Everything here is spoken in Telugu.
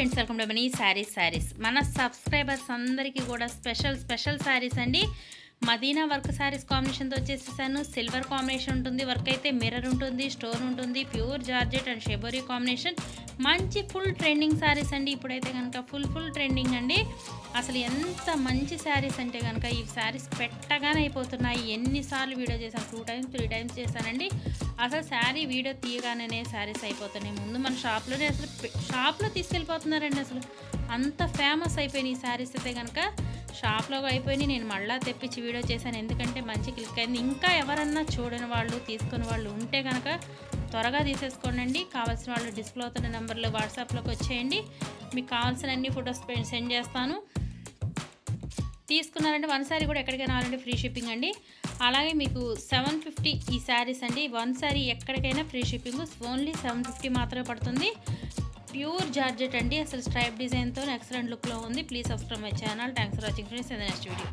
Friends welcome to Mani saris saris మన సబ్స్క్రైబర్స్ అందరికీ కూడా స్పెషల్ స్పెషల్ శారీస్ అండి. మదీనా వర్క్ శారీస్ కాంబినేషన్తో వచ్చేసేసాను. సిల్వర్ కాంబినేషన్ ఉంటుంది వర్క్ అయితే మిర్రర్ ఉంటుంది స్టోన్ ఉంటుంది pure georgette and shibori combination. మంచి ఫుల్ ట్రెండింగ్ శారీస్ అండి. ఇప్పుడైతే కనుక ఫుల్ ఫుల్ ట్రెండింగ్ అండి. అసలు ఎంత మంచి శారీస్ అంటే కనుక ఈ శారీస్ పెట్టగానే అయిపోతున్నాయి. ఎన్నిసార్లు వీడియో చేశాను. టూ టైమ్స్ త్రీ టైమ్స్ చేశానండి. అసలు శారీ వీడియో తీయగానే శారీస్ అయిపోతున్నాయి. ముందు మన షాప్లోనే అసలు షాప్లో తీసుకెళ్ళిపోతున్నారండి అసలు. అంత ఫేమస్ అయిపోయినాయి ఈ శారీస్ అయితే కనుక. షాప్లో అయిపోయి నేను మళ్ళీ తెప్పించి వీడియో చేశాను. ఎందుకంటే మంచి క్లిక్ అయింది. ఇంకా ఎవరన్నా చూడని వాళ్ళు తీసుకుని వాళ్ళు ఉంటే కనుక త్వరగా తీసేసుకోండి కావాల్సిన వాళ్ళు డిస్ప్లే అవుతున్న నెంబర్లో వాట్సాప్లోకి వచ్చేయండి. మీకు కావాల్సిన అన్ని ఫొటోస్ సెండ్ చేస్తాను. తీసుకున్నారంటే వన్ శారీ కూడా ఎక్కడికైనా రావాలంటే ఫ్రీ షిప్పింగ్ అండి. అలాగే మీకు సెవెన్ ఫిఫ్టీ ఈ శారీస్ అండి. వన్ శారీ ఎక్కడికైనా free shipping. Only seven fifty మాత్రమే పడుతుంది. ప్యూర్ జార్జెట్ అండి. అసలు స్ట్రైప్ డిజైన్తో ఎక్సలెంట్ లుక్లో ఉంది. Please subscribe my channel. Thanks for watching friends. Next video.